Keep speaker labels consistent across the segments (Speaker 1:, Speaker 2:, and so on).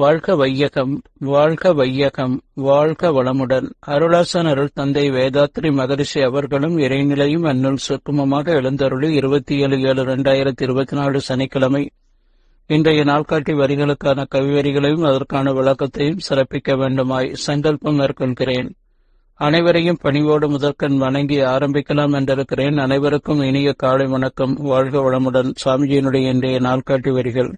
Speaker 1: வாழ்க வையகம் வாழ்க வையகம் வாழ்க வளமுடன். அருளாசன் அருள் தந்தை வேதாத்ரி மகரிஷி அவர்களும் இறைநிலையும் அன்னுள் சுக்குமமாக எழுந்தருளி இருபத்தி ஏழு ஏழு இரண்டாயிரத்தி இருபத்தி நாலு சனிக்கிழமை. இன்றைய நாள்காட்டி வரிகளுக்கான கவிவரிகளையும் அதற்கான விளக்கத்தையும் சிறப்பிக்க வேண்டுமாய் சங்கல்பம் மேற்கொள்கிறேன். அனைவரையும் பணிவோடு முதற்கண் வணங்கி ஆரம்பிக்கலாம் என்றிருக்கிறேன். அனைவருக்கும் இனிய காலை வணக்கம். வாழ்க வளமுடன். சாமிஜியினுடைய இன்றைய நாள்காட்டி வரிகள்.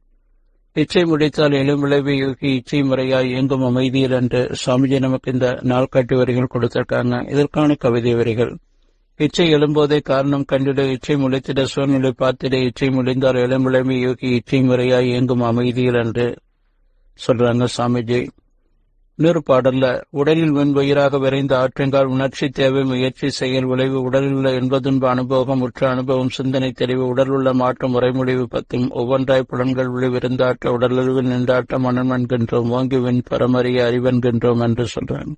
Speaker 1: இச்சை முடித்தால் எழும் யோகி இச்சை முறையாய் எங்கும் அமைதியில் என்று சுவாமிஜி நமக்கு இந்த நாள்காட்டி வரிகள் கொடுத்திருக்காங்க. இதற்கான கவிதை வரிகள். இச்சை எழும்போதே காரணம் கண்டிட இச்சை முளைத்திட சூழ்நிலை பார்த்திட இச்சை முடிந்தால் எழும் யோகி இச்சை முறையாய் இயங்கும் அமைதியில் என்று சொல்றாங்க சாமிஜி. இன்னொரு பாடல்ல உடலில் வெண்பயிராக விரைந்த ஆற்றங்கால் உணர்ச்சி தேவை முயற்சி செயல் விளைவு உடலில் உள்ள என்பதுன்ப அனுபவம் உற்ற அனுபவம் சிந்தனை தெளிவு உடல் உள்ள மாற்றம் உரைமுடிவு பத்தும் ஒவ்வொன்றாய் புலன்கள் உள்ள விருந்தாட்ட உடலளவில் நின்றாட்ட மனம் என்கின்றோம் ஓங்குவின் பரமறிய அறிவென்கின்றோம் என்று சொல்றாங்க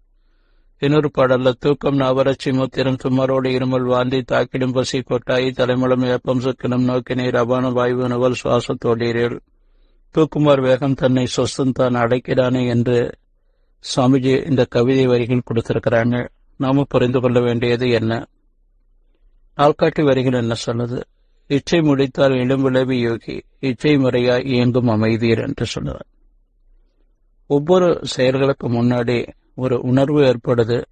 Speaker 1: இன்னொரு பாடல்ல தூக்கம் நவரட்சி முத்திரம் சுமாரோடு இருமல் வாந்தி தாக்கிடும் பசி கொட்டாயி தலைமலம் ஏப்பம் சுக்கினம் நோக்கினை ரபான வாயு நுவல் சுவாசத்தோடீரில் தூக்குமார் வேகம் தன்னை சொஸ்தம் தான் அடைக்கிறானே என்று சுவாமிஜி இந்த கவிதை வரிகள் கொடுத்திருக்கிறாங்க. நாம புரிந்து கொள்ள வேண்டியது என்ன? நாள்காட்டி வரிகள் என்ன சொல்லுது? இச்சை முடித்தால் இளம் விளைவு யோகி இச்சை முறையா இயங்கும் அமைதியர் என்று சொல்லுவார். ஒவ்வொரு செயல்களுக்கு முன்னாடி ஒரு உணர்வு ஏற்படுது.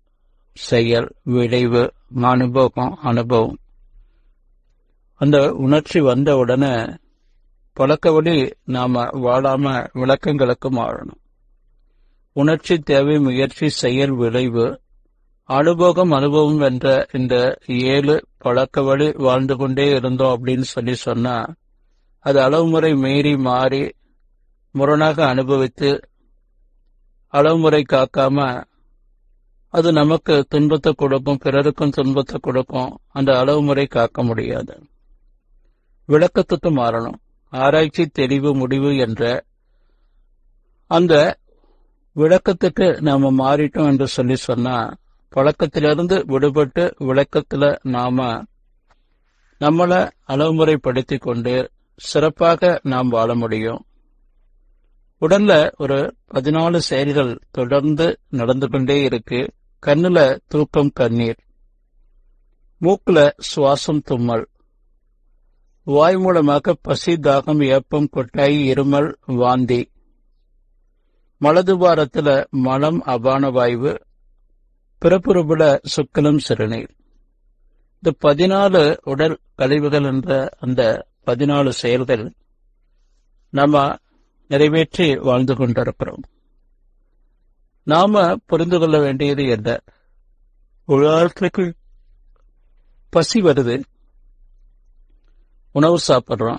Speaker 1: செயல் விளைவு அனுபவம் அனுபவம். அந்த உணர்ச்சி வந்த உடனே பழக்க வழி நாம வாழாம விளக்கங்களுக்கு மாறணும். உணர்ச்சி தேவை முயற்சி செயல் விளைவு அனுபவம் அனுபவம் என்ற இந்த ஏழு பழக்க வழி வாழ்ந்து கொண்டே இருந்தோம் அப்படின்னு சொல்லி சொன்னா அது அளவுமுறை மீறி மாறி முரணாக அனுபவித்து அளவுமுறை காக்காம அது நமக்கு துன்பத்தை கொடுக்கும் பிறருக்கும் துன்பத்தை கொடுக்கும் அந்த அளவுமுறை காக்க முடியாது. விளக்கத்துக்கு மாறணும். ஆராய்ச்சி தெளிவு முடிவு என்ற அந்த விளக்கத்துக்கு நாம மாறிட்டோம் என்று சொல்லி சொன்னா பழக்கத்திலிருந்து விடுபட்டு விளக்கத்துல நாம நம்மளை அளவுமுறைப்படுத்தி கொண்டு சிறப்பாக நாம் வாழ முடியும். உடல்ல ஒரு பதினாலு செயல்கள் தொடர்ந்து நடந்து கொண்டே இருக்கு. கண்ணுல தூக்கம் கண்ணீர். மூக்குல சுவாசம் தும்மல். வாய் மூலமாக பசி தாகம் ஏப்பம் கொட்டாய் இருமல் வாந்தி. மலதுவாரத்துல மலம் அபான வாய்வு பிறப்புறுபட சுக்கலம் சிறுநீர். இந்த பதினாலு உடல் கழிவுகள் என்ற அந்த பதினாலு செயல்கள் நாம நிறைவேற்றி வாழ்ந்து கொண்டிருக்கிறோம். நாம புரிந்து கொள்ள வேண்டியது என்ன உலகத்துக்கு பசி வருது. உணவு சாப்பிட்றோம்.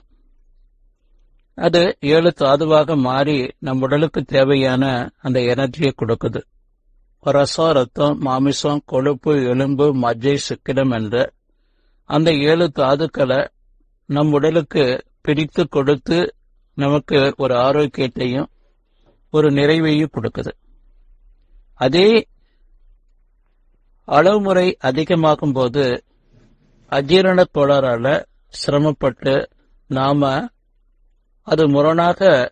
Speaker 1: அது ஏழு தாதுவாக மாறி நம் உடலுக்கு தேவையான அந்த எனர்ஜியை கொடுக்குது. ரசம் ரத்தம் மாமிசம் கொழுப்பு எலும்பு மஜ்ஜை சிக்கிடம் என்ற அந்த ஏழு தாதுக்களை நம் உடலுக்கு பிரித்து கொடுத்து நமக்கு ஒரு ஆரோக்கியத்தையும் ஒரு நிறைவையும் கொடுக்குது. அதே அளவுமுறை அதிகமாகும் போது அஜீரண கோளாறால சிரமப்பட்டு நாம அது முரணாக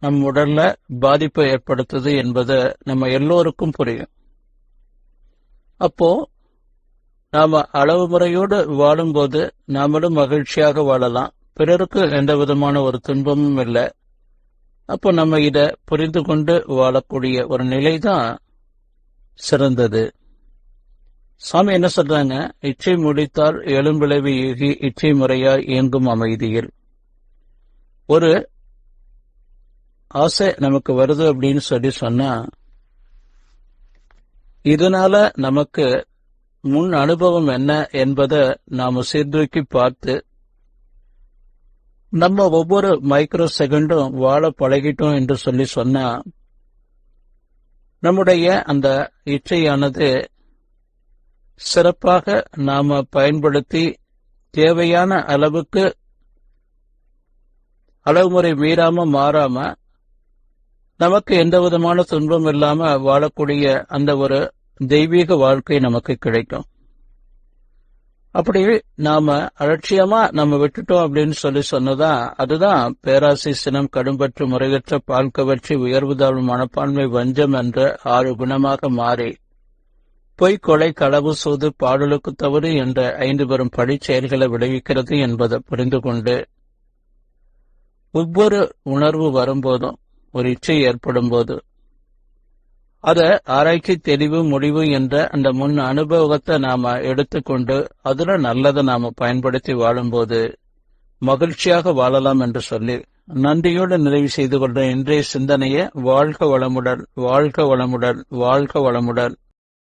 Speaker 1: நம் உடல்ல பாதிப்பை ஏற்படுத்துது என்பது நம்ம எல்லோருக்கும் புரியும். அப்போ நாம அளவு முறையோடு வாழும்போது நாமளும் மகிழ்ச்சியாக வாழலாம். பிறருக்கு எந்த விதமான ஒரு துன்பமும் இல்லை. அப்போ நம்ம இத புரிந்து கொண்டு வாழக்கூடிய ஒரு நிலைதான் சிறந்தது. சாமி என்ன சொல்றாங்க? இச்சை முடித்தால் எலும்பிளவி ஈகி இச்சை முறையால் இயங்கும் அமைதியில். ஒரு ஆசை நமக்கு வருது அப்படின்னு சொல்லி சொன்னா இதனால நமக்கு முன் அனுபவம் என்ன என்பதை நாம சீர்தூக்கி பார்த்து நம்ம ஒவ்வொரு மைக்ரோ செகண்டும் வாழ பழகிட்டோம் என்று சொல்லி சொன்னா நம்முடைய அந்த இச்சையானது சிறப்பாக நாம பயன்படுத்தி தேவையான அளவுக்கு அளவுமுறை மீறாம மாறாம நமக்கு எந்த விதமான துன்பம் இல்லாம வாழக்கூடிய அந்த ஒரு தெய்வீக வாழ்க்கை நமக்கு கிடைக்கும். அப்படி நாம அலட்சியமா நம்ம விட்டுட்டோம் அப்படின்னு சொல்லி சொன்னதா அதுதான் பேராசை சினம் கடும்பற்று முறையற்ற பால் கவர்ச்சி உயர்வு தாழ்வு மனப்பான்மை வஞ்சம் என்ற ஆறு குணமாக மாறி பொய் கொலை களவு சூது பாடலுக்கு தவறு என்ற ஐந்து பெரும் படிச் செயல்களை விளைவிக்கிறது என்பதை புரிந்து கொண்டு ஒவ்வொரு உணர்வு வரும்போதும் ஒரு இச்சை ஏற்படும் போது அதை ஆராய்ச்சி தெளிவு முடிவு என்ற அந்த முன் அனுபவத்தை நாம எடுத்துக்கொண்டு அதுல நல்லதை நாம பயன்படுத்தி வாழும்போது மகிழ்ச்சியாக வாழலாம் என்று சொல்லி நன்றியோடு நிறைவு செய்து கொண்ட இன்றைய சிந்தனையை வாழ்க வளமுடன் வாழ்க வளமுடன் வாழ்க வளமுடன்.